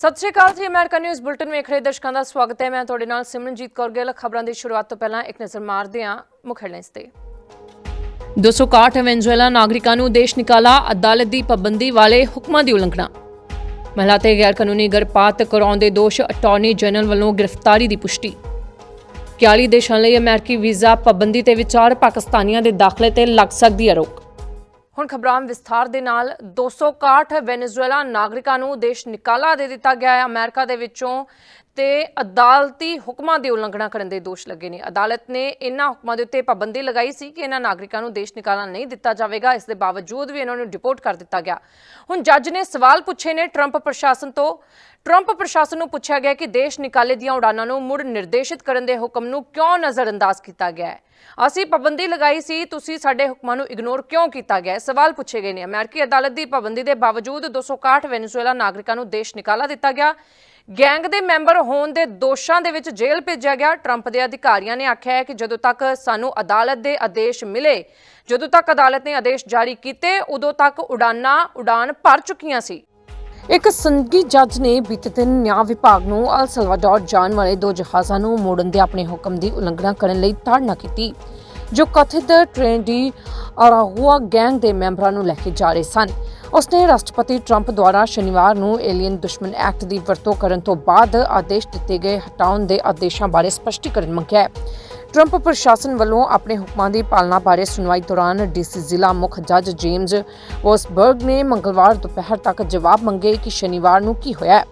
ਸਤਿ ਸ਼੍ਰੀ ਅਕਾਲ ਜੀ, America news bulletin ਵੇਖ ਰਹੇ ਦਰਸ਼ਕਾਂ ਦਾ ਸਵਾਗਤ ਹੈ। ਮੈਂ ਤੁਹਾਡੇ ਨਾਲ ਸਿਮਰਨਜੀਤ ਕੌਰ ਗਿੱਲ। ਖਬਰਾਂ ਦੀ ਸ਼ੁਰੂਆਤ ਤੋਂ ਪਹਿਲਾਂ ਇੱਕ ਨਜ਼ਰ ਮਾਰਦੇ ਹਾਂ ਮੁੱਖ ਹੈਡਲਾਈਨਸ ਤੇ। 261 ਵੈਨਜ਼ੂਏਲਾ ਨਾਗਰਿਕਾਂ ਨੂੰ ਦੇਸ਼ ਨਿਕਾਲਾ, ਅਦਾਲਤ ਦੀ ਪਾਬੰਦੀ ਵਾਲੇ ਹੁਕਮਾਂ ਦੀ ਉਲੰਘਣਾ। ਮਹਿਲਾ ਤੇ ਗੈਰ ਕਾਨੂੰਨੀ ਗਰਭਪਾਤ ਕਰਾਉਣ ਦੇ ਦੋਸ਼ ਅਟਾਰਨੀ ਜਨਰਲ ਵੱਲੋਂ ਗ੍ਰਿਫਤਾਰੀ ਦੀ ਪੁਸ਼ਟੀ। 41 ਦੇਸ਼ਾਂ ਲਈ ਅਮਰੀਕੀ ਵੀਜ਼ਾ ਪਾਬੰਦੀ ਤੇ ਵਿਚਾਰ ਪਾਕਿਸਤਾਨੀਆਂ ਦੇ ਦਾਖਲੇ ਤੇ ਲੱਗ ਸਕਦੀ ਹੈ ਰੋਕ। ਹੁਣ ਖਬਰਾਂ ਵਿਸਥਾਰ ਦੇ ਨਾਲ 261 ਵੈਨੇਜ਼ੁਏਲਾ ਨਾਗਰਿਕਾਂ ਨੂੰ ਦੇਸ਼ ਨਿਕਾਲਾ ਦੇ ਦਿੱਤਾ ਗਿਆ ਹੈ। ਅਮਰੀਕਾ ਦੇ ਵਿੱਚੋਂ ਤੇ ਅਦਾਲਤੀ ਹੁਕਮਾਂ ਦੀ ਉਲੰਘਣਾ ਕਰਨ ਦੇ ਦੋਸ਼ ਲੱਗੇ ਨੇ। ਅਦਾਲਤ ਨੇ ਇਹਨਾਂ ਹੁਕਮਾਂ ਦੇ ਉੱਤੇ ਪਾਬੰਦੀ ਲਗਾਈ ਸੀ ਕਿ ਇਹਨਾਂ ਨਾਗਰਿਕਾਂ ਨੂੰ ਦੇਸ਼ ਨਿਕਾਲਾ ਨਹੀਂ ਦਿੱਤਾ ਜਾਵੇਗਾ। ਇਸ ਦੇ ਬਾਵਜੂਦ ਵੀ ਇਹਨਾਂ ਨੂੰ ਡਿਪੋਰਟ ਕਰ ਦਿੱਤਾ ਗਿਆ। ਹੁਣ ਜੱਜ ਨੇ ਸਵਾਲ ਪੁੱਛੇ ਨੇ ਟਰੰਪ ਪ੍ਰਸ਼ਾਸਨ ਤੋਂ। ਟਰੰਪ ਪ੍ਰਸ਼ਾਸਨ ਨੂੰ ਪੁੱਛਿਆ ਗਿਆ ਕਿ ਦੇਸ਼ ਨਿਕਾਲੇ ਦੀਆਂ ਉਡਾਨਾਂ ਨੂੰ ਮੁੜ ਨਿਰਦੇਸ਼ਿਤ ਕਰਨ ਦੇ ਹੁਕਮ ਨੂੰ ਕਿਉਂ ਨਜ਼ਰਅੰਦਾਜ਼ ਕੀਤਾ ਗਿਆ ਹੈ? ਅਸੀਂ ਪਾਬੰਦੀ ਲਗਾਈ ਸੀ, ਤੁਸੀਂ ਸਾਡੇ ਹੁਕਮਾਂ ਨੂੰ ਇਗਨੋਰ ਕਿਉਂ ਕੀਤਾ ਗਿਆ ਸਵਾਲ ਪੁੱਛੇ ਗਏ ਨੇ। ਅਮਰੀਕੀ ਅਦਾਲਤ ਦੀ ਪਾਬੰਦੀ ਦੇ ਬਾਵਜੂਦ 261 ਵੈਨੇਜ਼ੁਏਲਾ ਨਾਗਰਿਕਾਂ ਨੂੰ ਦੇਸ਼ ਨਿਕਾਲਾ ਦਿੱਤਾ ਗਿਆ। ਗੈਂਗ ਦੇ ਮੈਂਬਰ ਹੋਣ ਦੇ ਦੋਸ਼ਾਂ ਦੇ ਵਿੱਚ ਜੇਲ੍ਹ ਭੇਜਿਆ ਗਿਆ। ਟਰੰਪ ਦੇ ਅਧਿਕਾਰੀਆਂ ਨੇ ਆਖਿਆ ਹੈ ਕਿ ਜਦੋਂ ਤੱਕ ਸਾਨੂੰ ਅਦਾਲਤ ਦੇ ਆਦੇਸ਼ ਮਿਲੇ, ਜਦੋਂ ਤੱਕ ਅਦਾਲਤ ਨੇ ਆਦੇਸ਼ ਜਾਰੀ ਕੀਤੇ, ਉਦੋਂ ਤੱਕ ਉਡਾਨਾਂ, ਉਡਾਨ ਭਰ ਚੁੱਕੀਆਂ ਸੀ। ਇੱਕ ਸੰਗੀ ਜੱਜ ਨੇ ਬੀਤੇ ਦਿਨ ਨਿਆਂ ਵਿਭਾਗ ਨੂੰ ਅਲ ਸਲਵਾਡੋਰ ਜਾਣ ਵਾਲੇ ਦੋ ਜਹਾਜ਼ਾਂ ਨੂੰ ਮੋੜਨ ਦੇ ਆਪਣੇ ਹੁਕਮ ਦੀ ਉਲੰਘਣਾ ਕਰਨ ਲਈ ਤਾੜਨਾ ਕੀਤੀ, ਜੋ ਕਥਿਤ ਟ੍ਰੇਨ ਦੀ ਅਰਾਹੁਆ ਗੈਂਗ ਦੇ ਮੈਂਬਰਾਂ ਨੂੰ ਲੈ ਕੇ ਜਾ ਰਹੇ ਸਨ। ਉਸਨੇ ਰਾਸ਼ਟਰਪਤੀ ਟਰੰਪ ਦੁਆਰਾ ਸ਼ਨੀਵਾਰ ਨੂੰ ਏਲੀਅਨ ਦੁਸ਼ਮਣ ਐਕਟ ਦੀ ਵਰਤੋਂ ਕਰਨ ਤੋਂ ਬਾਅਦ ਆਦੇਸ਼ ਦਿੱਤੇ ਗਏ ਹਟਾਉਣ ਦੇ ਆਦੇਸ਼ਾਂ ਬਾਰੇ ਸਪਸ਼ਟੀਕਰਨ ਮੰਗਿਆ ਹੈ। ਟਰੰਪ ਪ੍ਰਸ਼ਾਸਨ ਵੱਲੋਂ ਆਪਣੇ ਹੁਕਮਾਂ ਦੀ ਪਾਲਣਾ ਬਾਰੇ ਸੁਣਵਾਈ ਦੌਰਾਨ ਡੀਸੀ ਜ਼ਿਲ੍ਹਾ ਮੁੱਖ ਜੱਜ ਜੇਮਸ ਵੋਸਬਰਗ ਨੇ ਮੰਗਲਵਾਰ ਦੁਪਹਿਰ ਤੱਕ ਜਵਾਬ ਮੰਗੇ ਕਿ ਸ਼ਨੀਵਾਰ ਨੂੰ ਕੀ ਹੋਇਆ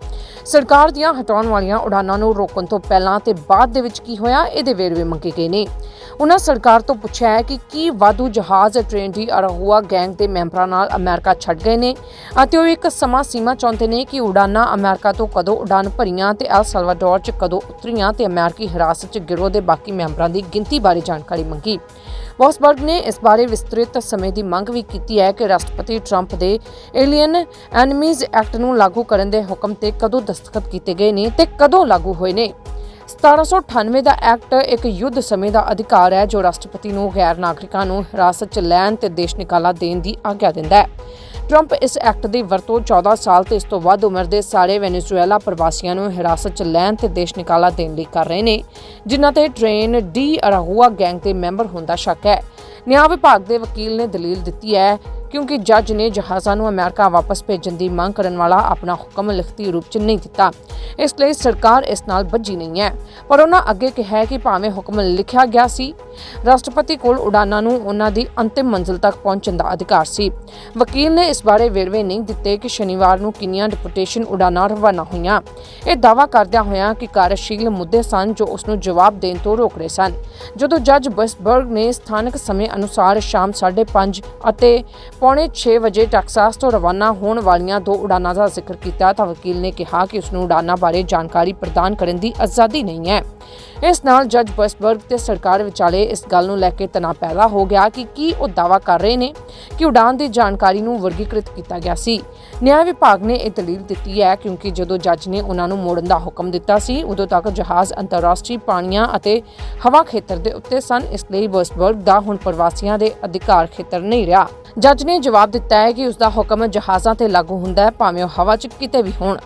ਸਰਕਾਰ ਦੀਆਂ ਹਟਾਉਣ ਵਾਲੀਆਂ ਉਡਾਨਾਂ ਨੂੰ ਰੋਕਣ ਤੋਂ ਪਹਿਲਾਂ ਤੇ ਬਾਅਦ ਦੇ ਵਿੱਚ ਕੀ ਹੋਇਆ, ਇਹਦੇ ਵੇਰਵੇ ਮੰਗੇ ਗਏ ਨੇ। ਉਹਨਾਂ ਸਰਕਾਰ ਤੋਂ ਪੁੱਛਿਆ ਹੈ ਕਿ ਕੀ ਵਾਧੂ ਜਹਾਜ਼, ਟ੍ਰੇਨ ਦੀ ਅਰਾਹੁਆ ਗੈਂਗ ਦੇ ਮੈਂਬਰਾਂ ਨਾਲ ਅਮਰੀਕਾ ਛੱਡ ਗਏ ਨੇ ਅਤੇ ਉਹ ਇੱਕ ਸਮਾਂ ਸੀਮਾ ਚਾਹੁੰਦੇ ਨੇ ਕਿ ਉਡਾਨਾਂ ਅਮਰੀਕਾ ਤੋਂ ਕਦੋਂ ਉਡਾਨ ਭਰੀਆਂ ਤੇ ਅਲ ਸਲਵਾਡੋਰ 'ਚ ਕਦੋਂ ਉਤਰੀਆਂ ਤੇ ਅਮਰੀਕੀ ਹਿਰਾਸਤ 'ਚ ਗਿਰੋਹ ਦੇ ਬਾਕੀ ਮੈਂਬਰਾਂ ਦੀ ਗਿਣਤੀ ਬਾਰੇ ਜਾਣਕਾਰੀ ਮੰਗੀ। ਵੌਸਬਰਗ ਨੇ ਇਸ ਬਾਰੇ ਵਿਸਤ੍ਰਿਤ ਸਮੇਂ ਦੀ ਮੰਗ ਵੀ ਕੀਤੀ ਹੈ ਕਿ ਰਾਸ਼ਟਰਪਤੀ ਟਰੰਪ ਦੇ ਏਲੀਅਨ ਐਨਮੀਜ਼ ਐਕਟ ਨੂੰ ਲਾਗੂ ਕਰਨ ਦੇ ਹੁਕਮ ਤੇ ਕਦੋਂ ਦਸਤਖਤ ਕੀਤੇ ਗਏ ਨੇ ਤੇ ਕਦੋਂ ਲਾਗੂ ਹੋਏ ਨੇ। 1798 ਦਾ ਐਕਟ ਇੱਕ ਯੁੱਧ ਸਮੇਂ ਦਾ ਅਧਿਕਾਰ ਹੈ ਜੋ ਰਾਸ਼ਟਰਪਤੀ ਨੂੰ ਗੈਰ ਨਾਗਰਿਕਾਂ ਨੂੰ ਹਿਰਾਸਤ 'ਚ ਲੈਣ ਤੇ ਦੇਸ਼ ਨਿਕਾਲਾ ਦੇਣ ਦੀ ਆਗਿਆ ਦਿੰਦਾ ਹੈ। ਟਰੰਪ ਇਸ ਐਕਟ ਦੀ ਵਰਤੋਂ 14 ਸਾਲ ਤੇ ਇਸ ਤੋਂ ਵੱਧ ਉਮਰ ਦੇ ਸਾਰੇ ਵੈਨੇਜ਼ੁਏਲਾ ਪ੍ਰਵਾਸੀਆਂ ਨੂੰ ਹਿਰਾਸਤ 'ਚ ਲੈਣ ਤੇ ਦੇਸ਼ ਨਿਕਾਲਾ ਦੇਣ ਲਈ ਕਰ ਰਹੇ ਨੇ, ਜਿਨ੍ਹਾਂ ਤੇ ਟ੍ਰੇਨ ਡੀ ਅਰਾਹੁਆ ਗੈਂਗ ਦੇ ਮੈਂਬਰ ਹੋਣ ਦਾ ਸ਼ੱਕ ਹੈ। ਨਿਆਂ ਵਿਭਾਗ ਦੇ ਵਕੀਲ ਨੇ ਦਲੀਲ ਦਿੱਤੀ ਹੈ ਕਿਉਂਕਿ ਜੱਜ ਨੇ ਜਹਾਜ਼ਾਂ ਨੂੰ ਅਮਰੀਕਾ ਵਾਪਸ ਭੇਜਣ ਦੀ ਮੰਗ ਕਰਨ ਵਾਲਾ ਆਪਣਾ ਹੁਕਮ ਲਿਖਤੀ ਰੂਪ 'ਚ ਨਹੀਂ ਦਿੱਤਾ। ਇਸ ਲਈ ਸਰਕਾਰ ਇਸ ਨਾਲ ਬੱਝੀ ਨਹੀਂ ਹੈ। ਪਰ ਉਹਨਾਂ ਅੱਗੇ ਕਿਹਾ ਕਿ ਭਾਵੇਂ ਹੁਕਮ ਲਿਖਿਆ ਗਿਆ ਸੀ, ਰਾਸ਼ਟਰਪਤੀ ਕੋਲ ਉਡਾਨਾਂ ਨੂੰ ਉਹਨਾਂ ਦੀ ਅੰਤਿਮ ਮੰਜ਼ਿਲ ਤੱਕ ਪਹੁੰਚਣ ਦਾ ਅਧਿਕਾਰ ਸੀ। ਵਕੀਲ ਨੇ ਇਸ ਬਾਰੇ ਵੇਰਵੇ ਨਹੀਂ ਦਿੱਤੇ ਕਿ ਸ਼ਨੀਵਾਰ ਨੂੰ ਕਿੰਨੀਆਂ ਡਿਪੂਟੇਸ਼ਨ ਉਡਾਨਾਂ ਰਵਾਨਾ ਹੋਈਆਂ। ਇਹ ਦਾਅਵਾ ਕਰਦਿਆਂ ਹੋਇਆਂ ਕਿ ਕਾਰਜਸ਼ੀਲ ਮੁੱਦੇ ਸਨ ਜੋ ਉਸ ਨੂੰ ਜਵਾਬ ਦੇਣ ਤੋਂ ਰੋਕ ਰਹੇ ਸਨ। ਜਦੋਂ ਜੱਜ ਬਸਬਰਗ ਨੇ ਸਥਾਨਕ ਸਮੇਂ ਅਨੁਸਾਰ ਸ਼ਾਮ 5:30 ਅਤੇ ਪੌਣੇ 6 ਵਜੇ ਟੈਕਸਾਸ ਤੋਂ ਰਵਾਨਾ ਹੋਣ ਵਾਲੀਆਂ ਦੋ ਉਡਾਨਾਂ ਦਾ ਜ਼ਿਕਰ ਕੀਤਾ ਤਾਂ ਵਕੀਲ ਨੇ ਕਿਹਾ ਕਿ ਉਸ ਨੂੰ ਉਡਾਨਾਂ ਬਾਰੇ ਜਾਣਕਾਰੀ ਪ੍ਰਦਾਨ ਕਰਨ ਦੀ ਆਜ਼ਾਦੀ ਨਹੀਂ ਹੈ। ਇਸ ਨਾਲ ਜੱਜ ਬਸਬਰਗ ਤੇ ਸਰਕਾਰ ਵਿਚਾਲੇ ਇਸ ਗੱਲ ਨੂੰ ਲੈ ਕੇ ਤਣਾਅ ਪੈਦਾ ਹੋ ਗਿਆ ਕਿ ਕੀ ਉਹ ਦਾਅਵਾ ਕਰ ਰਹੇ ਨੇ ਕਿ ਉਡਾਨ ਦੀ ਜਾਣਕਾਰੀ ਨੂੰ ਵਰਗੀਕ੍ਰਿਤ ਕੀਤਾ ਗਿਆ ਸੀ। ਨਿਆਂ ਵਿਭਾਗ ਨੇ ਇਹ ਦਲੀਲ ਦਿੱਤੀ ਹੈ ਕਿਉਂਕਿ ਜਦੋਂ ਜੱਜ ਨੇ ਉਹਨਾਂ ਨੂੰ ਮੋੜਨ ਦਾ ਹੁਕਮ ਦਿੱਤਾ ਸੀ, ਉਦੋਂ ਤੱਕ ਜਹਾਜ਼ ਅੰਤਰਰਾਸ਼ਟਰੀ ਪਾਣੀਆਂ ਅਤੇ ਹਵਾ ਖੇਤਰ ਦੇ ਉੱਤੇ ਸਨ, ਇਸ ਲਈ ਬਸਬਰਗ ਦਾ ਹੁਣ ਪ੍ਰਵਾਸੀਆਂ ਦੇ ਅਧਿਕਾਰ ਖੇਤਰ ਨਹੀਂ ਰਿਹਾ। ਜੱਜ ਨੇ ਜਵਾਬ ਦਿੱਤਾ ਹੈ ਕਿ ਉਸ ਦਾ ਹੁਕਮ ਜਹਾਜ਼ਾਂ ਤੇ ਲਾਗੂ ਹੁੰਦਾ ਹੈ, ਭਾਵੇਂ ਉਹ ਹਵਾ 'ਚ ਕਿਤੇ ਵੀ ਹੋਣ।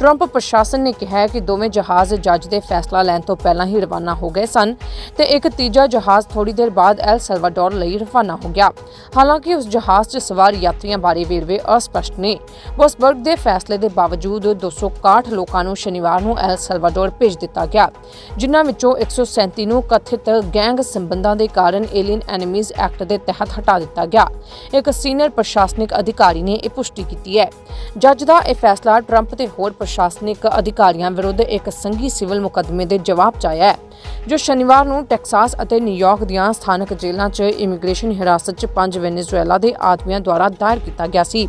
ਟਰੰਪ ਪ੍ਰਸ਼ਾਸਨ ਨੇ ਕਿਹਾ ਹੈ ਕਿ ਦੋਵੇਂ ਜਹਾਜ਼ ਜੱਜ ਦੇ ਫੈਸਲਾ ਲੈਣ ਤੋਂ ਪਹਿਲਾਂ ਹੀ ਰਵਾਨਾ ਹੋ ਗਏ ਸਨ ਤੇ ਇੱਕ ਤੀਜਾ ਜਹਾਜ਼ ਥੋੜੀ ਦੇਰ ਬਾਅਦ ਐਲ ਸਲਵਾਡੋਰ ਲਈ ਰਵਾਨਾ ਹੋ ਗਿਆ। ਹਾਲਾਂਕਿ ਉਸ ਜਹਾਜ਼ 'ਚ ਸਵਾਰ ਯਾਤਰੀਆਂ ਬਾਰੇ ਵੇਰਵੇ ਅਸਪਸ਼ਟ ਨੇ। ਬੋਸਬਰਗ ਦੇ ਫੈਸਲੇ ਦੇ ਬਾਵਜੂਦ 261 ਲੋਕਾਂ ਨੂੰ ਸ਼ਨੀਵਾਰ ਨੂੰ ਐਲ ਸਲਵਾਡੋਰ ਭੇਜ ਦਿੱਤਾ ਗਿਆ, ਜਿਨ੍ਹਾਂ ਵਿੱਚੋਂ 137 ਨੂੰ ਕਥਿਤ ਗੈਂਗ ਸੰਬੰਧਾਂ ਦੇ ਕਾਰਨ ਏਲੀਅਨ ਐਨੀਮੀਜ਼ ਐਕਟ ਦੇ ਤਹਿਤ ਹਟਾ ਦਿੱਤਾ ਗਿਆ। ਇੱਕ ਸੀਨੀਅਰ ਪ੍ਰਸ਼ਾਸਨਿਕ ਅਧਿਕਾਰੀ ਨੇ ਇਹ ਪੁਸ਼ਟੀ ਕੀਤੀ ਹੈ। ਜੱਜ ਦਾ ਇਹ ਫੈਸਲਾ ਟਰੰਪ ਤੇ ਹੋਰ ਪ੍ਰਸ਼ਾਸਨਿਕ ਅਧਿਕਾਰੀਆਂ ਵਿਰੁੱਧ ਇੱਕ ਸੰਘੀ ਸਿਵਲ ਮੁਕੱਦਮੇ ਦੇ ਜਵਾਬ 'ਚ ਆਇਆ ਹੈ, ਜੋ ਸ਼ਨੀਵਾਰ ਨੂੰ ਟੈਕਸਾਸ ਅਤੇ ਨਿਊਯਾਰਕ ਦੀਆਂ ਸਥਾਨਕ ਜੇਲ੍ਹਾਂ 'ਚ ਇਮੀਗ੍ਰੇਸ਼ਨ ਹਿਰਾਸਤ 'ਚ ਪੰਜ ਵੈਨੇਜ਼ੁਏਲਾ ਦੇ ਆਦਮੀਆਂ ਦੁਆਰਾ ਦਾਇਰ ਕੀਤਾ ਗਿਆ ਸੀ।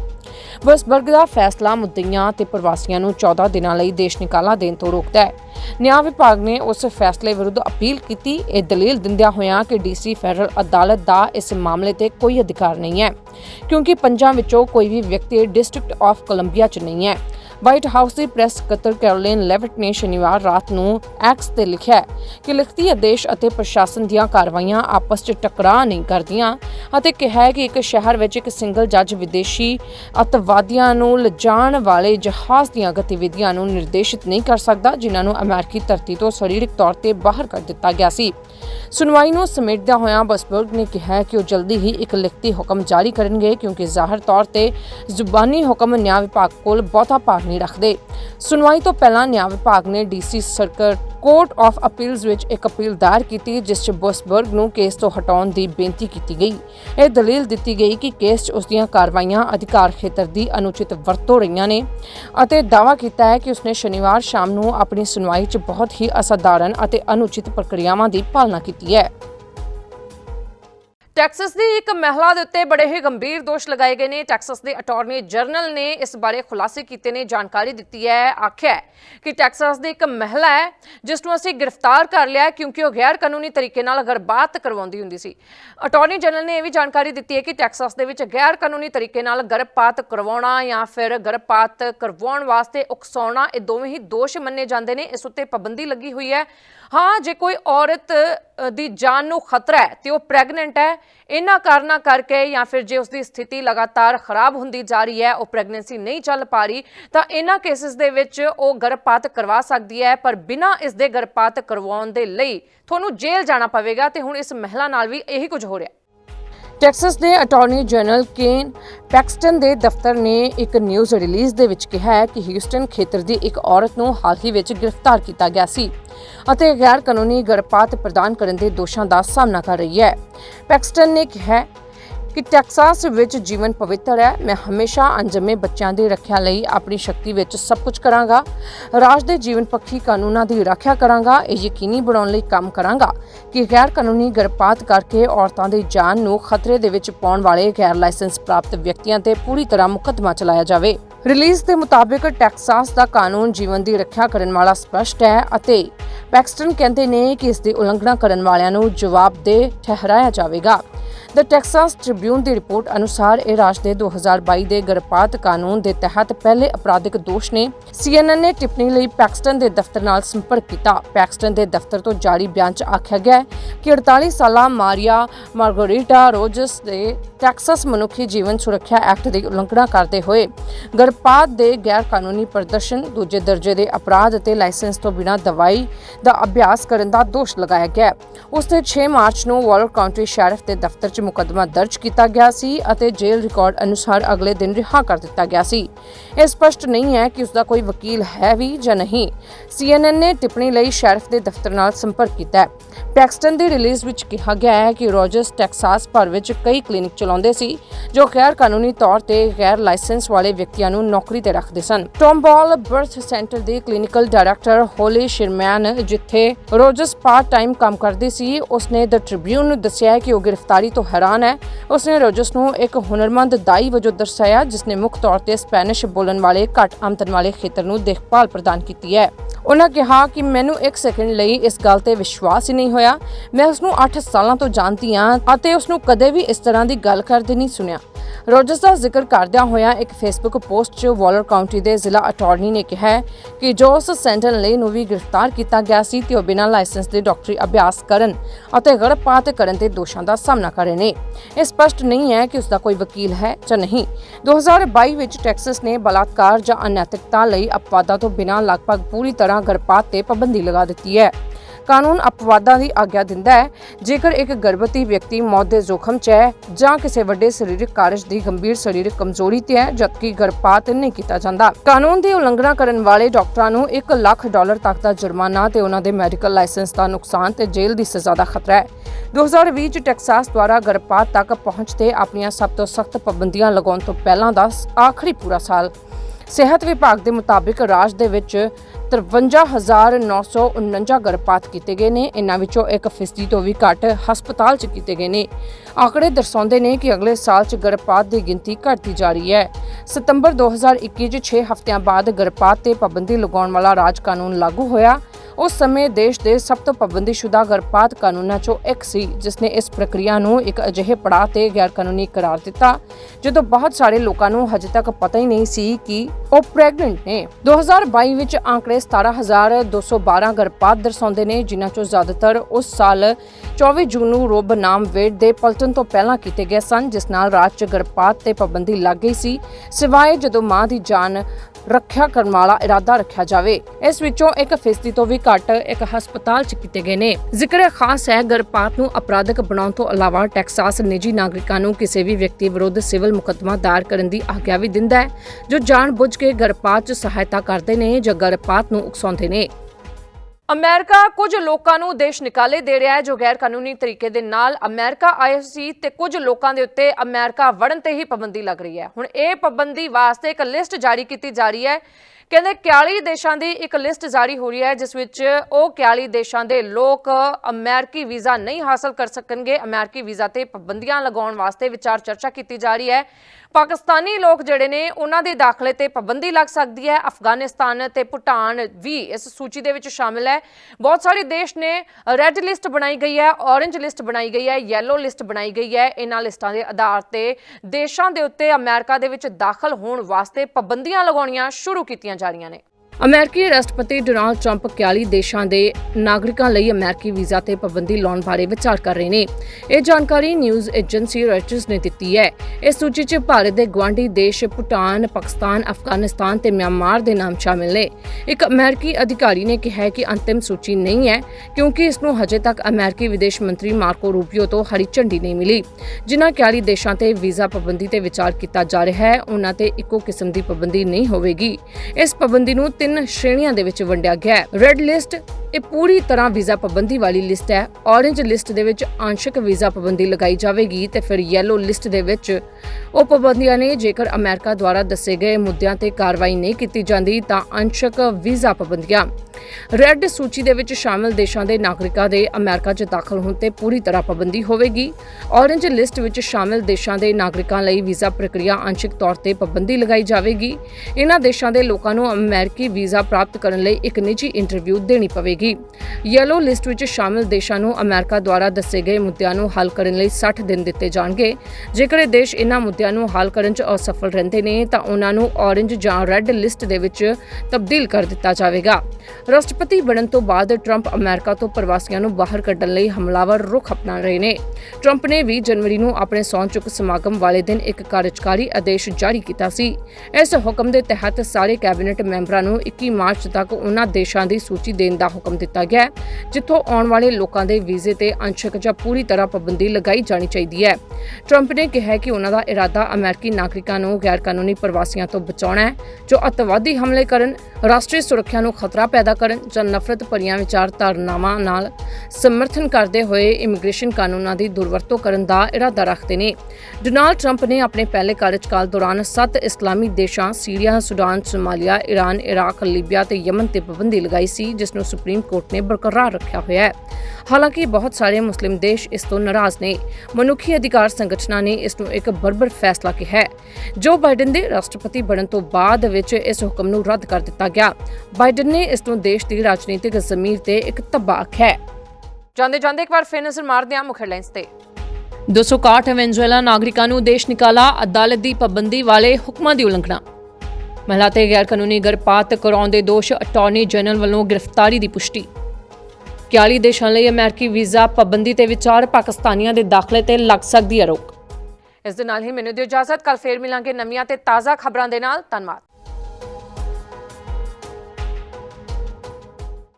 ਵਸਬਰਗ ਦਾ ਫੈਸਲਾ ਮੁੱਦਈਆਂ ਤੇ ਪ੍ਰਵਾਸੀਆਂ ਨੂੰ 14 ਦਿਨਾਂ ਲਈ ਦੇਸ਼ ਨਿਕਾਲਾ ਦੇਣ ਤੋਂ ਰੋਕਦਾ ਹੈ। ਨਿਆਂ ਵਿਭਾਗ ਨੇ ਉਸ ਫੈਸਲੇ ਵਿਰੁੱਧ ਅਪੀਲ ਕੀਤੀ। ਇਹ ਦਲੀਲ ਦਿੰਦਿਆਂ ਹੋਇਆਂ ਕਿ ਡੀਸੀ ਫੈਡਰਲ ਅਦਾਲਤ ਦਾ ਇਸ ਮਾਮਲੇ ਤੇ ਕੋਈ ਅਧਿਕਾਰ ਨਹੀਂ ਹੈ, ਕਿਉਂਕਿ ਪੰਜਾਂ ਵਿੱਚੋਂ ਕੋਈ ਵੀ ਵਿਅਕਤੀ ਡਿਸਟ੍ਰਿਕਟ ਆਫ ਕੋਲੰਬੀਆ 'ਚ ਨਹੀਂ ਹੈ। ਵਾਈਟ ਹਾਊਸ ਦੀ ਪ੍ਰੈਸ ਸਕੱਤਰ ਕੈਰੋਲਿਨ ਲੈਵਟ ਨੇ ਸ਼ਨੀਵਾਰ ਰਾਤ ਨੂੰ ਐਕਸ ਤੇ ਲਿਖਿਆ ਕਿ ਲਿਖਤੀ ਆਦੇਸ਼ ਅਤੇ ਪ੍ਰਸ਼ਾਸਨ ਦੀਆਂ ਕਾਰਵਾਈਆਂ ਆਪਸ 'ਚ ਟਕਰਾਅ ਨਹੀਂ ਕਰਦੀਆਂ ਅਤੇ ਕਿਹਾ ਕਿ ਇੱਕ ਸ਼ਹਿਰ ਵਿੱਚ ਇੱਕ ਸਿੰਗਲ ਜੱਜ ਵਿਦੇਸ਼ੀ ਅੱਤਵਾਦੀਆਂ ਨੂੰ ਲਿਜਾਣ ਵਾਲੇ ਜਹਾਜ਼ ਦੀਆਂ ਗਤੀਵਿਧੀਆਂ ਨੂੰ ਨਿਰਦੇਸ਼ਿਤ ਨਹੀਂ ਕਰ ਸਕਦਾ, ਜਿਨ੍ਹਾਂ ਨੂੰ ਅਮਰੀਕੀ ਧਰਤੀ ਤੋਂ ਸਰੀਰਕ ਤੌਰ ਤੇ ਬਾਹਰ ਕਰ ਦਿੱਤਾ ਗਿਆ ਸੀ। ਸੁਣਵਾਈ ਨੂੰ ਸਮੇਟਦਿਆਂ ਹੋਇਆਂ ਬਸਬਰਗ ਨੇ ਕਿਹਾ ਕਿ ਉਹ ਜਲਦੀ ਹੀ ਇੱਕ ਲਿਖਤੀ ਹੁਕਮ ਜਾਰੀ ਕਰਨਗੇ, ਕਿਉਂਕਿ ਜ਼ਾਹਰ ਤੌਰ ਤੇ ਜ਼ੁਬਾਨੀ ਹੁਕਮ, ਨਿਆਂ ਵਿਭਾਗ ਕੋਲ ਬਹੁਤਾ ਭਾਰ ਨਹੀਂ ਰੱਖਦੇ। ਸੁਣਵਾਈ ਤੋਂ ਪਹਿਲਾਂ ਨਿਆਂ ਵਿਭਾਗ ਨੇ DC circuit court of appeals ਵਿੱਚ ਇੱਕ ਅਪੀਲ ਦਾਇਰ ਕੀਤੀ, ਜਿਸ 'ਚ ਬਸਬਰਗ ਨੂੰ ਕੇਸ ਤੋਂ ਹਟਾਉਣ ਦੀ ਬੇਨਤੀ ਕੀਤੀ ਗਈ। ਇਹ ਦਲੀਲ ਦਿੱਤੀ ਗਈ ਕਿ ਕੇਸ 'ਚ ਉਸ ਦੀਆਂ ਕਾਰਵਾਈਆਂ ਅਧਿਕਾਰ ਖੇਤਰ ਦੀ ਅਨੁਚਿਤ ਵਰਤੋਂ ਰਹੀਆਂ ਨੇ ਅਤੇ ਦਾਅਵਾ ਕੀਤਾ ਹੈ ਕਿ ਉਸਨੇ ਸ਼ਨੀਵਾਰ ਸ਼ਾਮ ਨੂੰ ਆਪਣੀ ਸੁਣਵਾਈ 'ਚ ਬਹੁਤ ਹੀ ਅਸਾਧਾਰਨ ਅਤੇ ਅਨੁਚਿਤ ਪ੍ਰਕਿਰਿਆਵਾਂ ਦੀ ਪਾਲਣਾ ਕੀਤੀ ਹੈ। ਟੈਕਸਸ ਦੀ ਇੱਕ ਮਹਿਲਾ ਦੇ ਉੱਤੇ ਬੜੇ ਹੀ ਗੰਭੀਰ ਦੋਸ਼ ਲਗਾਏ ਗਏ ਨੇ। ਟੈਕਸਸ ਦੇ ਅਟਾਰਨੀ ਜਨਰਲ ਨੇ ਇਸ ਬਾਰੇ ਖੁਲਾਸੇ ਕੀਤੇ ਨੇ, ਜਾਣਕਾਰੀ ਦਿੱਤੀ ਹੈ। ਆਖਿਆ ਕਿ ਟੈਕਸਸ ਦੀ ਇੱਕ ਮਹਿਲਾ ਹੈ, ਜਿਸ ਨੂੰ ਅਸੀਂ ਗ੍ਰਿਫਤਾਰ ਕਰ ਲਿਆ ਕਿਉਂਕਿ ਉਹ ਗੈਰ ਕਾਨੂੰਨੀ ਤਰੀਕੇ ਨਾਲ ਗਰਭਾਤ ਕਰਵਾਉਂਦੀ ਹੁੰਦੀ ਸੀ। ਅਟਾਰਨੀ ਜਨਰਲ ਨੇ ਇਹ ਵੀ ਜਾਣਕਾਰੀ ਦਿੱਤੀ ਹੈ ਕਿ ਟੈਕਸਸ ਦੇ ਵਿੱਚ ਗੈਰ ਕਾਨੂੰਨੀ ਤਰੀਕੇ ਨਾਲ ਗਰਭਪਾਤ ਕਰਵਾਉਣਾ ਜਾਂ ਫਿਰ ਗਰਭਪਾਤ ਕਰਵਾਉਣ ਵਾਸਤੇ ਉਕਸਾਉਣਾ, ਇਹ ਦੋਵੇਂ ਹੀ ਦੋਸ਼ ਮੰਨੇ ਜਾਂਦੇ ਨੇ। ਇਸ ਉੱਤੇ ਪਾਬੰਦੀ ਲੱਗੀ ਹੋਈ ਹੈ। ਹਾਂ, ਜੇ ਕੋਈ ਔਰਤ ਦੀ ਜਾਨ ਨੂੰ ਖਤਰਾ ਹੈ ਤੇ ਉਹ ਪ੍ਰੈਗਨੈਂਟ ਹੈ ਇਹਨਾਂ ਕਾਰਨਾਂ ਕਰਕੇ ਜਾਂ ਫਿਰ ਜੇ ਉਸ ਦੀ ਸਥਿਤੀ ਲਗਾਤਾਰ ਖਰਾਬ ਹੁੰਦੀ ਜਾ ਰਹੀ ਹੈ, ਉਹ ਪ੍ਰੈਗਨੈਂਸੀ ਨਹੀਂ ਚੱਲ ਪਾ ਰਹੀ, ਤਾਂ ਇਹਨਾਂ ਕੇਸਿਸ ਦੇ ਵਿੱਚ ਉਹ ਗਰਭਪਾਤ ਕਰਵਾ ਸਕਦੀ ਹੈ, ਪਰ ਬਿਨਾਂ ਇਸ ਦੇ ਗਰਭਪਾਤ ਕਰਵਾਉਣ ਦੇ ਲਈ ਤੁਹਾਨੂੰ ਜੇਲ੍ਹ ਜਾਣਾ ਪਵੇਗਾ ਤੇ ਹੁਣ ਇਸ ਮਹਿਲਾ ਨਾਲ ਵੀ ਇਹੀ ਕੁਝ ਹੋ ਰਿਹਾ। ਟੈਕਸਸ ਦੇ ਅਟਾਰਨੀ ਜਨਰਲ ਕੇਨ ਪੈਕਸਟਨ ਦੇ ਦਫ਼ਤਰ ਨੇ ਇੱਕ ਨਿਊਜ਼ ਰਿਲੀਜ਼ ਦੇ ਵਿੱਚ ਕਿਹਾ ਹੈ ਕਿ ਹਿਊਸਟਨ ਖੇਤਰ ਦੀ ਇੱਕ ਔਰਤ ਨੂੰ ਹਾਲ ਹੀ ਵਿੱਚ ਗ੍ਰਿਫਤਾਰ ਕੀਤਾ ਗਿਆ ਸੀ ਅਤੇ ਗੈਰ ਕਾਨੂੰਨੀ ਗਰਭਪਾਤ ਪ੍ਰਦਾਨ ਕਰਨ ਦੇ ਦੋਸ਼ਾਂ ਦਾ ਸਾਹਮਣਾ ਕਰ ਰਹੀ ਹੈ। ਪੈਕਸਟਨ ਨੇ ਕਿਹਾ ਕਿ ਟੈਕਸਾਸ ਵਿੱਚ ਜੀਵਨ ਪਵਿੱਤਰ ਹੈ। ਮੈਂ ਹਮੇਸ਼ਾ ਅਣਜੰਮੇ ਬੱਚਿਆਂ ਦੀ ਰੱਖਿਆ ਲਈ ਆਪਣੀ ਸ਼ਕਤੀ ਵਿੱਚ ਸਭ ਕੁਝ ਕਰਾਂਗਾ। ਰਾਜ ਦੇ ਜੀਵਨ ਪੱਖੀ ਕਾਨੂੰਨਾਂ ਦੀ ਰੱਖਿਆ ਕਰਾਂਗਾ। ਇਹ ਯਕੀਨੀ ਬਣਾਉਣ ਲਈ ਕੰਮ ਕਰਾਂਗਾ ਕਿ ਗੈਰ ਕਾਨੂੰਨੀ ਗਰਭਪਾਤ ਕਰਕੇ ਔਰਤਾਂ ਦੀ ਜਾਨ ਨੂੰ ਖਤਰੇ ਦੇ ਵਿੱਚ ਪਾਉਣ ਵਾਲੇ ਗੈਰ ਲਾਇਸੈਂਸ ਪ੍ਰਾਪਤ ਵਿਅਕਤੀਆਂ ਤੇ ਪੂਰੀ ਤਰ੍ਹਾਂ ਮੁਕੱਦਮਾ ਚਲਾਇਆ ਜਾਵੇ। ਰਿਲੀਜ਼ ਦੇ ਮੁਤਾਬਿਕ ਟੈਕਸਾਸ ਦਾ ਕਾਨੂੰਨ ਜੀਵਨ ਦੀ ਰੱਖਿਆ ਕਰਨ ਵਾਲਾ ਸਪਸ਼ਟ ਹੈ ਅਤੇ ਪੈਕਸਟਨ ਕਹਿੰਦੇ ਨੇ ਕਿ ਇਸ ਦੀ ਉਲੰਘਣਾ ਕਰਨ ਵਾਲਿਆਂ ਨੂੰ ਜਵਾਬਦੇਹ ਠਹਿਰਾਇਆ ਜਾਵੇਗਾ। ਦ ਟੈਕਸਾਸ ਟ੍ਰਿਬਿਊਨ ਦੀ ਰਿਪੋਰਟ ਅਨੁਸਾਰ ਇਹ ਰਾਜ ਦੇ 2022 ਦੇ ਗਰਭਪਾਤ ਕਾਨੂੰਨ ਦੇ ਤਹਿਤ ਪਹਿਲੇ ਅਪਰਾਧਿਕ ਦੋਸ਼ ਨੇ ਸੀਐਨਐਨ ਨੇ ਟਿੱਪਣੀ ਲਈ ਪੈਕਸਟਨ ਦੇ ਦਫ਼ਤਰ ਨਾਲ ਸੰਪਰਕ ਕੀਤਾ। ਪੈਕਸਟਨ ਦੇ ਦਫ਼ਤਰ ਤੋਂ ਜਾਰੀ ਬਿਆਨ 'ਚ ਆਖਿਆ ਗਿਆ ਕਿ 48 ਸਾਲਾ ਮਾਰੀਆ ਮਾਰਗੋਰੀਟਾ ਰੋਜਸ ਦੇ ਟੈਕਸਸ ਮਨੁੱਖੀ ਜੀਵਨ ਸੁਰੱਖਿਆ ਐਕਟ ਦੀ ਉਲੰਘਣਾ ਕਰਦੇ ਹੋਏ ਗਰਭਪਾਤ ਦੇ ਗੈਰ ਕਾਨੂੰਨੀ ਪ੍ਰਦਰਸ਼ਨ, ਦੂਜੇ ਦਰਜੇ ਦੇ ਅਪਰਾਧ ਅਤੇ ਲਾਇਸੈਂਸ ਤੋਂ ਬਿਨਾਂ ਦਵਾਈ ਦਾ ਅਭਿਆਸ ਕਰਨ ਦਾ ਦੋਸ਼ ਲਗਾਇਆ ਗਿਆ ਉਸ ਤੇ 6 ਮਾਰਚ ਨੂੰ ਵਾਲਰ ਕਾਉਂਟੀ ਸ਼ੈਰਿਫ ਦੇ ਦਫ਼ਤਰ 'ਚ ਮੁਕੱਦਮਾ ਦਰਜ ਕੀਤਾ ਗਿਆ ਸੀ ਅਤੇ ਜੇਲ੍ਹ ਰਿਕਾਰਡ ਅਨੁਸਾਰ ਅਗਲੇ ਦਿਨ ਰਿਹਾ ਕਰ ਦਿੱਤਾ ਗਿਆ ਸੀ। ਇਹ ਸਪਸ਼ਟ ਨਹੀਂ ਹੈ ਕਿ ਉਸ ਦਾ ਕੋਈ ਵਕੀਲ ਹੈ ਵੀ ਜਾਂ ਨਹੀਂ। CNN ਨੇ ਟਿੱਪਣੀ ਲਈ ਸ਼ੈਰਿਫ ਦੇ ਦਫ਼ਤਰ ਨਾਲ ਸੰਪਰਕ ਕੀਤਾ ਹੈ। ਪੈਕਸਟਨ ਦੀ ਰਿਲੀਜ਼ ਵਿੱਚ ਕਿਹਾ ਗਿਆ ਹੈ ਕਿ ਰੋਜਰਸ ਟੈਕਸਾਸ ਭਰ ਵਿੱਚ ਕਈ ਕਲੀਨਿਕ ਚਲਾਉਂਦੇ ਸੀ, ਜੋ ਗੈਰ ਕਾਨੂੰਨੀ ਤੌਰ ਤੇ ਗੈਰ ਲਾਇਸੈਂਸ ਵਾਲੇ ਵਿਅਕਤੀਆਂ ਨੂੰ ਨੌਕਰੀ ਤੇ ਰੱਖਦੇ ਸਨ। ਟੋਮਬਾਲ ਬਰਥ ਸੈਂਟਰ ਦੀ ਕਲੀਨਿਕਲ ਡਾਇਰੈਕਟਰ ਹੋਲੀ ਸ਼ਿਰਮੈਨ ਜਿੱਥੇ ਰੋਜਰਸ ਪਾਰਟ ਟਾਈਮ ਕੰਮ ਕਰਦੀ ਸੀ, ਉਸਨੇ ਦ ਟ੍ਰਿਬਿਊਨ ਨੂੰ ਦੱਸਿਆ ਕਿ ਉਹ ਗ੍ਰਿਫਤਾਰੀ ਤੋਂ ਹੈਰਾਨ ਹੈ। ਉਸਨੇ ਰੋਜਸ ਨੂੰ ਇੱਕ ਹੁਨਰਮੰਦ ਦਾਈ ਵਜੋਂ ਦਰਸਾਇਆ, ਜਿਸਨੇ ਮੁੱਖ ਤੌਰ ਤੇ ਸਪੈਨਿਸ਼ ਬੋਲਣ ਵਾਲੇ ਘੱਟ ਆਮਦਨ ਵਾਲੇ ਖੇਤਰ ਨੂੰ ਦੇਖਭਾਲ ਪ੍ਰਦਾਨ ਕੀਤੀ ਹੈ। ਉਹਨਾਂ ਕਿਹਾ ਕਿ ਮੈਨੂੰ ਇੱਕ ਸੈਕਿੰਡ ਲਈ ਇਸ ਗੱਲ ਤੇ ਵਿਸ਼ਵਾਸ ਹੀ ਨਹੀਂ ਹੋਇਆ। ਮੈਂ ਉਸ ਨੂੰ 8 ਸਾਲਾਂ ਤੋਂ ਜਾਣਦੀ ਹਾਂ ਅਤੇ ਉਸ ਨੂੰ ਕਦੇ ਵੀ ਇਸ ਤਰ੍ਹਾਂ ਦੀ ਗੱਲ ਕਰਦੇ ਨਹੀਂ ਸੁਣਿਆ। ਰੋਜਰਸ ਦਾ ਜ਼ਿਕਰ ਕਰਦਿਆਂ ਹੋਇਆ ਇੱਕ ਫੇਸਬੁੱਕ ਪੋਸਟ 'ਚ ਵਾਲਰ ਕਾਉਂਟੀ ਦੇ ਜ਼ਿਲ੍ਹਾ ਅਟਾਰਨੀ ਨੇ ਕਿਹਾ ਕਿ ਜੋਸ ਸੈਂਟਨਲੇ ਨੂੰ ਵੀ ਗ੍ਰਿਫਤਾਰ ਕੀਤਾ ਗਿਆ ਸੀ ਤੇ ਉਹ ਬਿਨਾਂ ਲਾਇਸੈਂਸ ਦੇ ਡਾਕਟਰੀ ਅਭਿਆਸ ਕਰਨ ਅਤੇ ਗਰਭਪਾਤ ਕਰਨ ਦੇ ਦੋਸ਼ਾਂ ਦਾ ਸਾਹਮਣਾ ਕਰ ਰਹੇ ਨੇ। ਇਹ ਸਪਸ਼ਟ ਨਹੀਂ ਹੈ ਕਿ ਉਸ ਦਾ ਕੋਈ ਵਕੀਲ ਹੈ ਜਾਂ ਨਹੀਂ। 2022 ਵਿੱਚ ਟੈਕਸਸ ਨੇ ਬਲਾਤਕਾਰ ਜਾਂ ਅਨੈਤਿਕਤਾ ਲਈ ਅਪਵਾਦਾਂ ਤੋਂ ਬਿਨਾਂ ਲਗਭਗ ਪੂਰੀ ਤਰ੍ਹਾਂ ਗਰਭਪਾਤ ਤੇ ਪਾਬੰਦੀ ਲਗਾ ਦਿੱਤੀ ਹੈ। ਕਾਨੂੰਨ ਅਪਵਾਦਾਂ ਦੀ ਆਗਿਆ ਦਿੰਦਾ ਹੈ। ਜੇਕਰ ਇੱਕ ਗਰਭਵਤੀ ਵਿਅਕਤੀ ਮੌਤ ਦੇ ਜ਼ੋਖਮ 'ਚ ਹੈ ਜਾਂ ਕਿਸੇ ਵੱਡੇ ਸਰੀਰਕ ਕਾਰਜ ਦੀ ਗੰਭੀਰ ਸਰੀਰਕ ਕਮਜ਼ੋਰੀ ਤੇ ਹੈ, ਜਦਕਿ ਗਰਭਪਾਤ ਨਹੀਂ ਕੀਤਾ ਜਾਂਦਾ। ਕਾਨੂੰਨ ਦੀ ਉਲੰਘਣਾ ਕਰਨ ਵਾਲੇ ਡਾਕਟਰਾਂ ਨੂੰ 1 ਲੱਖ ਡਾਲਰ ਤੱਕ ਦਾ ਜੁਰਮਾਨਾ ਤੇ ਉਹਨਾਂ ਦੇ ਮੈਡੀਕਲ ਲਾਇਸੈਂਸ ਦਾ ਨੁਕਸਾਨ ਤੇ ਜੇਲ੍ਹ ਦੀ ਸਜ਼ਾ ਦਾ ਖਤਰਾ ਹੈ। 2020 ਚ ਟੈਕਸਾਸ ਦੁਆਰਾ ਗਰਭਪਾਤ ਤੱਕ ਪਹੁੰਚ ਤੇ ਆਪਣੀਆਂ ਸਭ ਤੋਂ ਸਖਤ ਪਾਬੰਦੀਆਂ ਲਗਾਉਣ ਤੋਂ ਪਹਿਲਾਂ ਦਾ ਆਖਰੀ ਪੂਰਾ ਸਾਲ। ਸਿਹਤ ਵਿਭਾਗ ਦੇ ਮੁਤਾਬਿਕ ਰਾਜ ਦੇ ਵਿੱਚ 53949 ਗਰਭਪਾਤ ਕੀਤੇ ਗਏ ਨੇ। ਇਨ੍ਹਾਂ ਵਿੱਚੋਂ 1% ਤੋਂ ਵੀ ਘੱਟ ਹਸਪਤਾਲ 'ਚ ਕੀਤੇ ਗਏ ਨੇ। ਆંકੜੇ ਦਰਸਾਉਂਦੇ ਨੇ ਕਿ ਅਗਲੇ ਸਾਲ 'ਚ ਗਰਭਪਾਤ ਦੀ ਗਿਣਤੀ ਘਟਦੀ ਜਾ ਰਹੀ ਹੈ। ਸਤੰਬਰ 2021 'ਚ 6 ਹਫ਼ਤਿਆਂ ਬਾਅਦ ਗਰਭਪਾਤ ਤੇ ਪਾਬੰਦੀ ਲਗਾਉਣ ਵਾਲਾ ਰਾਜ ਕਾਨੂੰਨ ਲਾਗੂ ਹੋਇਆ। ਉਸ ਸਮੇਂ ਦੇਸ਼ ਦੇ ਸਭ ਤੋਂ ਪਾਬੰਦੀਸ਼ੁਦਾ ਗਰਭਪਾਤ ਕਾਨੂੰਨਾਂ 'ਚੋਂ ਇੱਕ ਸੀ ਜਿਸ ਨੇ ਇਸ ਪ੍ਰਕਿਰਿਆ ਨੂੰ ਇੱਕ ਅਜਿਹੇ ਪੜਾਅ ਤੇ ਗੈਰ ਕਾਨੂੰਨੀ ਕਰਾਰ ਦਿੱਤਾ, ਜਦੋਂ ਬਹੁਤ ਸਾਰੇ ਲੋਕਾਂ ਨੂੰ ਹਜੇ ਤੱਕ ਪਤਾ ਹੀ ਨਹੀਂ ਸੀ ਕਿ ਉਹ ਪ੍ਰੈਗਨੈਂਟ ਨੇ। 2022 ਵਿੱਚ ਆંકੜੇ 17212 ਗਰਭਪਾਤ ਦਰਸਾਉਂਦੇ ਨੇ, ਜਿਨ੍ਹਾਂ ਚੋਂ ਜ਼ਿਆਦਾਤਰ ਉਸ ਸਾਲ 24 ਜੂਨ ਨੂੰ ਰੋਬ ਨਾਮ ਵੇਟ ਦੇ ਪਲਟਨ ਤੋਂ ਪਹਿਲਾਂ ਕੀਤੇ ਗਏ ਸਨ, ਜਿਸ ਨਾਲ ਰਾਜ 'ਚ ਗਰਭਪਾਤ ਤੇ ਪਾਬੰਦੀ ਲੱਗ ਗਈ ਸੀ, ਸਿਵਾਏ ਜਦੋਂ ਮਾਂ ਦੀ ਜਾਨ ਰੱਖਿਆ ਕਰਨ ਵਾਲਾ ਇਰਾਦਾ ਰੱਖਿਆ ਜਾਵੇ। ਇਸ ਵਿੱਚੋਂ ਇੱਕ ਫੀਸਦੀ ਤੋਂ ਵੀ ਘੱਟ ਇੱਕ ਹਸਪਤਾਲ 'ਚ ਕੀਤੇ ਗਏ ਨੇ। ਜ਼ਿਕਰ ਖਾਸ ਹੈ, ਗਰਭਪਾਤ ਨੂੰ ਅਪਰਾਧਿਕ ਬਣਾਉਣ ਤੋਂ ਇਲਾਵਾ ਟੈਕਸਾਸ ਨਿੱਜੀ ਨਾਗਰਿਕਾਂ ਨੂੰ ਕਿਸੇ ਵੀ ਵਿਅਕਤੀ ਵਿਰੁੱਧ ਸਿਵਲ ਮੁਕੱਦਮਾ ਦਾਇਰ ਕਰਨ ਦੀ ਆਗਿਆ ਵੀ ਦਿੰਦਾ ਹੈ, ਜੋ ਜਾਣਬੁੱਝ ਕੇ ਗਰਭਪਾਤ 'ਚ ਸਹਾਇਤਾ ਕਰਦੇ ਨੇ ਜਾਂ ਗਰਭਪਾਤ ਨੂੰ ਉਕਸਾਉਂਦੇ ਨੇ। ਅਮਰੀਕਾ ਕੁਝ ਲੋਕਾਂ ਨੂੰ ਦੇਸ਼ ਨਿਕਾਲੇ ਦੇ ਰਿਹਾ ਹੈ, ਜੋ ਗੈਰ ਕਾਨੂੰਨੀ ਤਰੀਕੇ ਦੇ ਨਾਲ ਅਮਰੀਕਾ ਆਏ ਸੀ ਤੇ ਕੁਝ ਲੋਕਾਂ ਦੇ ਉੱਤੇ ਅਮਰੀਕਾ ਵੜਨ ਤੇ ਹੀ ਪਾਬੰਦੀ ਲੱਗ ਰਹੀ ਹੈ। ਹੁਣ ਇਹ ਪਾਬੰਦੀ ਵਾਸਤੇ ਇੱਕ ਲਿਸਟ ਜਾਰੀ ਕੀਤੀ ਜਾ ਰਹੀ ਹੈ ਕਹਿੰਦੇ 41 ਦੇਸ਼ਾਂ ਦੀ ਇੱਕ ਲਿਸਟ ਜਾਰੀ ਹੋ ਰਹੀ ਹੈ, ਜਿਸ ਵਿੱਚ ਉਹ 41 ਦੇਸ਼ਾਂ ਦੇ ਲੋਕ ਅਮਰੀਕੀ ਵੀਜ਼ਾ ਨਹੀਂ ਹਾਸਲ ਕਰ ਸਕਣਗੇ। ਅਮਰੀਕੀ ਵੀਜ਼ਾ ਤੇ ਪਾਬੰਦੀਆਂ ਲਗਾਉਣ ਵਾਸਤੇ ਵਿਚਾਰ ਚਰਚਾ ਕੀਤੀ ਜਾ ਰਹੀ ਹੈ। ਪਾਕਿਸਤਾਨੀ ਲੋਕ ਜਿਹੜੇ ਨੇ, ਉਹਨਾਂ ਦੇ ਦਾਖਲੇ ਤੇ ਪਾਬੰਦੀ ਲੱਗ ਸਕਦੀ ਹੈ। ਅਫਗਾਨਿਸਤਾਨ ਤੇ ਭੂਟਾਨ ਵੀ ਇਸ ਸੂਚੀ ਦੇ ਵਿੱਚ ਸ਼ਾਮਿਲ ਹੈ। ਬਹੁਤ ਸਾਰੇ ਦੇਸ਼ ਨੇ ਰੈੱਡ ਲਿਸਟ ਬਣਾਈ ਗਈ ਹੈ, ਔਰੇਂਜ ਲਿਸਟ ਬਣਾਈ ਗਈ ਹੈ ਯੈਲੋ ਲਿਸਟ ਬਣਾਈ ਗਈ ਹੈ। ਇਹਨਾਂ ਲਿਸਟਾਂ ਦੇ ਆਧਾਰ ਤੇ ਦੇਸ਼ਾਂ ਦੇ ਉੱਤੇ ਅਮਰੀਕਾ ਦੇ ਵਿੱਚ ਦਾਖਲ ਹੋਣ ਵਾਸਤੇ ਪਾਬੰਦੀਆਂ ਲਗਾਉਣੀਆਂ ਸ਼ੁਰੂ ਕੀਤੀਆਂ ਜਾ ਰਹੀਆਂ ਨੇ। ਅਮਰੀਕੀ ਰਾਸ਼ਟਰਪਤੀ ਡੋਨਾਲਡ ਟਰੰਪ 41 ਦੇਸ਼ਾਂ ਦੇ ਨਾਗਰਿਕਾਂ ਲਈ ਅਮਰੀਕੀ ਵੀਜ਼ਾ ਤੇ ਪਾਬੰਦੀ ਲਾਉਣ ਬਾਰੇ ਵਿਚਾਰ ਕਰ ਰਹੇ ਨੇ। ਇਹ ਜਾਣਕਾਰੀ ਨਿਊਜ਼ ਏਜੰਸੀ ਰੌਇਟਰਸ ਨੇ ਦਿੱਤੀ ਹੈ। ਇਸ ਸੂਚੀ 'ਚ ਭਾਰਤ ਦੇ ਗਵਾਂਢੀ ਦੇਸ਼ ਭੂਟਾਨ, ਪਾਕਿਸਤਾਨ, ਅਫਗਾਨਿਸਤਾਨ ਤੇ ਮਿਆਂਮਾਰ ਦੇ ਨਾਮ ਸ਼ਾਮਿਲ ਨੇ। ਇੱਕ ਅਮਰੀਕੀ ਅਧਿਕਾਰੀ ਨੇ ਕਿਹਾ ਕਿ ਅੰਤਿਮ ਸੂਚੀ ਨਹੀਂ ਹੈ ਕਿਉਂਕਿ ਇਸ ਨੂੰ ਹਜੇ ਤੱਕ ਅਮਰੀਕੀ ਵਿਦੇਸ਼ ਮੰਤਰੀ ਮਾਰਕੋ ਰੂਬੀਓ ਤੋਂ ਹਰੀ ਝੰਡੀ ਨਹੀਂ ਮਿਲੀ। ਜਿਨ੍ਹਾਂ 41 ਦੇਸ਼ਾਂ ਤੇ ਵੀਜ਼ਾ ਪਾਬੰਦੀ ਤੇ ਵਿਚਾਰ ਕੀਤਾ ਜਾ ਰਿਹਾ ਹੈ ਉਹਨਾਂ ਤੇ ਇੱਕੋ ਕਿਸਮ ਦੀ ਪਾਬੰਦੀ ਨਹੀਂ ਹੋਵੇਗੀ। ਇਸ ਪਾਬੰਦੀ ਨੂੰ ਤਿੰਨ ਸ਼੍ਰੇਣੀਆਂ ਦੇ ਵਿੱਚ ਵੰਡਿਆ ਗਿਆ ਹੈ। ਰੈੱਡ ਲਿਸਟ ਇਹ ਪੂਰੀ ਤਰ੍ਹਾਂ ਵੀਜ਼ਾ ਪਾਬੰਦੀ ਵਾਲੀ ਲਿਸਟ ਹੈ। ਔਰੇਂਜ ਲਿਸਟ ਦੇ ਵਿੱਚ ਅੰਸ਼ਕ ਵੀਜ਼ਾ ਪਾਬੰਦੀ ਲਗਾਈ ਜਾਵੇਗੀ ਤੇ ਫਿਰ ਯੈਲੋ ਲਿਸਟ ਦੇ ਵਿੱਚ ਉਹ ਪਾਬੰਦੀਆਂ ਨੇ, ਜੇਕਰ ਅਮਰੀਕਾ ਦੁਆਰਾ ਦੱਸੇ ਗਏ ਮੁੱਦਿਆਂ ਤੇ ਕਾਰਵਾਈ ਨਹੀਂ ਕੀਤੀ ਜਾਂਦੀ, ਤਾਂ ਅੰਸ਼ਕ ਵੀਜ਼ਾ ਪਾਬੰਦੀਆਂ। ਰੈੱਡ ਸੂਚੀ ਦੇ ਵਿੱਚ ਸ਼ਾਮਿਲ ਦੇਸ਼ਾਂ ਦੇ ਨਾਗਰਿਕਾਂ ਦੇ ਅਮਰੀਕਾ 'ਚ ਦਾਖਲ ਹੋਣ ਤੇ ਪੂਰੀ ਤਰ੍ਹਾਂ ਪਾਬੰਦੀ ਹੋਵੇਗੀ। ਔਰੇਂਜ ਲਿਸਟ ਵਿੱਚ ਸ਼ਾਮਿਲ ਦੇਸ਼ਾਂ ਦੇ ਨਾਗਰਿਕਾਂ ਲਈ ਵੀਜ਼ਾ ਪ੍ਰਕਿਰਿਆ ਅੰਸ਼ਿਕ ਤੌਰ ਤੇ ਪਾਬੰਦੀ ਲਗਾਈ ਜਾਵੇਗੀ। ਇਹਨਾਂ ਦੇਸ਼ਾਂ ਦੇ ਲੋਕਾਂ ਨੂੰ ਅਮਰੀਕੀ ਵੀਜ਼ਾ ਪ੍ਰਾਪਤ ਕਰਨ ਲਈ ਇੱਕ ਨਿੱਜੀ ਇੰਟਰਵਿਊ ਦੇਣੀ ਪਵੇਗੀ। ਯੈਲੋ ਲਿਸਟ ਵਿੱਚ ਸ਼ਾਮਿਲ ਦੇਸ਼ਾਂ ਨੂੰ ਅਮਰੀਕਾ ਦੁਆਰਾ ਦੱਸੇ ਗਏ ਮੁੱਦਿਆਂ ਨੂੰ ਹੱਲ ਕਰਨ ਲਈ 60 ਦਿਨ ਦਿੱਤੇ ਜਾਣਗੇ। ਜੇਕਰ ਇਹ ਦੇਸ਼ ਇਹਨਾਂ ਮੁੱਦਿਆਂ ਨੂੰ ਹੱਲ ਕਰਨ 'ਚ ਅਸਫਲ ਰਹਿੰਦੇ ਨੇ, ਤਾਂ ਉਹਨਾਂ ਨੂੰ ਔਰੇਂਜ ਜਾਂ ਰੈੱਡ ਲਿਸਟ ਦੇ ਵਿੱਚ ਤਬਦੀਲ ਕਰ ਦਿੱਤਾ ਜਾਵੇਗਾ। ਰਾਸ਼ਟਰਪਤੀ ਬਣਨ ਤੋਂ ਬਾਅਦ ਟਰੰਪ ਅਮਰੀਕਾ ਤੋਂ ਪ੍ਰਵਾਸੀਆਂ ਨੂੰ ਬਾਹਰ ਕੱਢਣ ਲਈ ਹਮਲਾਵਰ ਰੁਖ ਅਪਣਾ ਰਹੇ ਨੇ। ਟਰੰਪ ਨੇ 20 ਜਨਵਰੀ ਨੂੰ ਆਪਣੇ ਸੌਂ ਚੁੱਕ ਸਮਾਗਮ ਵਾਲੇ ਦਿਨ ਇੱਕ ਕਾਰਜਕਾਰੀ ਆਦੇਸ਼ ਜਾਰੀ ਕੀਤਾ ਸੀ। ਇਸ ਹੁਕਮ ਦੇ ਤਹਿਤ ਸਾਰੇ ਕੈਬਨਿਟ ਮੈਂਬਰਾਂ ਨੂੰ 21 ਮਾਰਚ ਤੱਕ ਉਹਨਾਂ ਦੇਸ਼ਾਂ ਦੀ ਸੂਚੀ ਦੇਣ ਦਾ ਹੁਕਮ ਦਿੱਤਾ ਗਿਆ ਹੈ, ਜਿੱਥੋਂ ਆਉਣ ਵਾਲੇ ਲੋਕਾਂ ਦੇ ਵੀਜ਼ੇ ਤੇ ਅੰਸ਼ਕ ਜਾਂ ਪੂਰੀ ਤਰ੍ਹਾਂ ਪਾਬੰਦੀ ਲਗਾਈ ਜਾਣੀ ਚਾਹੀਦੀ ਹੈ। ਟਰੰਪ ਨੇ ਕਿਹਾ ਕਿ ਉਹਨਾਂ ਦਾ ਇਰਾਦਾ ਅਮਰੀਕੀ ਨਾਗਰਿਕਾਂ ਨੂੰ ਗੈਰ ਪ੍ਰਵਾਸੀਆਂ ਤੋਂ ਬਚਾਉਣਾ ਹੈ ਜੋ ਅਤਵਾਦੀ ਹਮਲੇ ਕਰਨ ਰਾਸ਼ਟਰੀ ਸੁਰੱਖਿਆ ਨੂੰ ਖਤਰਾ ਪੈਦਾ ਕਰਨ ਜਾਂ ਨਫ਼ਰਤ ਭਰੀਆਂ ਵਿਚਾਰਧਾਰਨਾਵਾਂ ਨਾਲ ਸਮਰਥਨ ਕਰਦੇ ਹੋਏ ਇਮੀਗ੍ਰੇਸ਼ਨ ਕਾਨੂੰਨਾਂ ਦੀ ਦੁਰਵਰਤੋਂ ਕਰਨ ਦਾ ਇਰਾਦਾ ਰੱਖਦੇ ਨੇ। ਡੋਨਾਲਡ ਟਰੰਪ ਨੇ ਆਪਣੇ ਪਹਿਲੇ ਕਾਰਜਕਾਲ ਦੌਰਾਨ ਸੱਤ ਇਸਲਾਮੀ ਦੇਸ਼ਾਂ Syria, Sudan, Somalia, Iran, Iraq, Libya ਤੇ ਯਮਨ ਤੇ ਪਾਬੰਦੀ ਲਗਾਈ ਸੀ ਜਿਸ ਨੂੰ ਸੁਪਰੀਮ ਸੁਪਰੀਮ ਕੋਰਟ ਨੇ ਬਰਕਰਾਰ ਰੱਖਿਆ ਹੋਇਆ ਹੈ। ਹਾਲਾਂਕਿ ਬਹੁਤ ਸਾਰੇ ਮੁਸਲਿਮ ਦੇਸ਼ ਇਸ ਤੋਂ ਨਾਰਾਜ਼ ਨੇ। ਮਨੁੱਖੀ ਅਧਿਕਾਰ ਸੰਗਠਨਾਂ ਨੇ ਇਸ ਨੂੰ ਇੱਕ ਬਰਬਰ ਫੈਸਲਾ ਕਿਹਾ ਹੈ। ਜੋ ਬਾਈਡਨ ਦੇ ਰਾਸ਼ਟਰਪਤੀ ਬਣਨ ਤੋਂ ਬਾਅਦ ਵਿੱਚ ਇਸ ਹੁਕਮ ਨੂੰ ਰੱਦ ਕਰ ਦਿੱਤਾ ਗਿਆ। ਬਾਈਡਨ ਨੇ ਇਸ ਨੂੰ ਦੇਸ਼ ਦੀ ਰਾਜਨੀਤਿਕ ਜ਼ਮੀਰ ਤੇ ਇੱਕ ਧੱਬਾ ਆਖਿਆ ਹੈ। ਜਾਂਦੇ ਜਾਂਦੇ ਇੱਕ ਵਾਰ ਫਿਰ ਨਜ਼ਰ ਮਾਰਦੇ ਹਾਂ ਮੁੱਖ ਹੈਡਲਾਈਨਸ ਤੇ। 261 ਵੈਨਜ਼ੂਏਲਾ ਨਾਗਰਿਕਾਂ ਨੂੰ ਦੇਸ਼ ਨਿਕਾਲਾ ਅਦਾਲਤ ਦੀ ਪਾਬੰਦੀ ਵਾਲੇ ਹੁਕਮਾਂ ਦੀ ਉਲੰਘਣਾ। ਮਹਿਲਾ ਤੇ ਗੈਰ ਕਾਨੂੰਨੀ ਗਰਭਪਾਤ ਕਰਾਉਣ ਦੇ ਦੋਸ਼ ਅਟਾਰਨੀ ਜਨਰਲ ਵੱਲੋਂ ਗ੍ਰਿਫਤਾਰੀ ਦੀ ਪੁਸ਼ਟੀ। 41 ਦੇਸ਼ਾਂ ਲਈ ਅਮਰੀਕੀ ਵੀਜ਼ਾ ਪਾਬੰਦੀ ਤੇ ਵਿਚਾਰ ਪਾਕਿਸਤਾਨੀਆਂ ਦੇ ਦਾਖਲੇ ਤੇ ਲੱਗ ਸਕਦੀ ਹੈ ਰੋਕ। ਇਸ ਦੇ ਨਾਲ ਹੀ ਮੈਨੂੰ ਦਿਓ ਇਜਾਜ਼ਤ। ਕੱਲ ਫੇਰ ਮਿਲਾਂਗੇ ਨਵੀਆਂ ਤੇ ਤਾਜ਼ਾ ਖਬਰਾਂ ਦੇ ਨਾਲ। ਧੰਨਵਾਦ।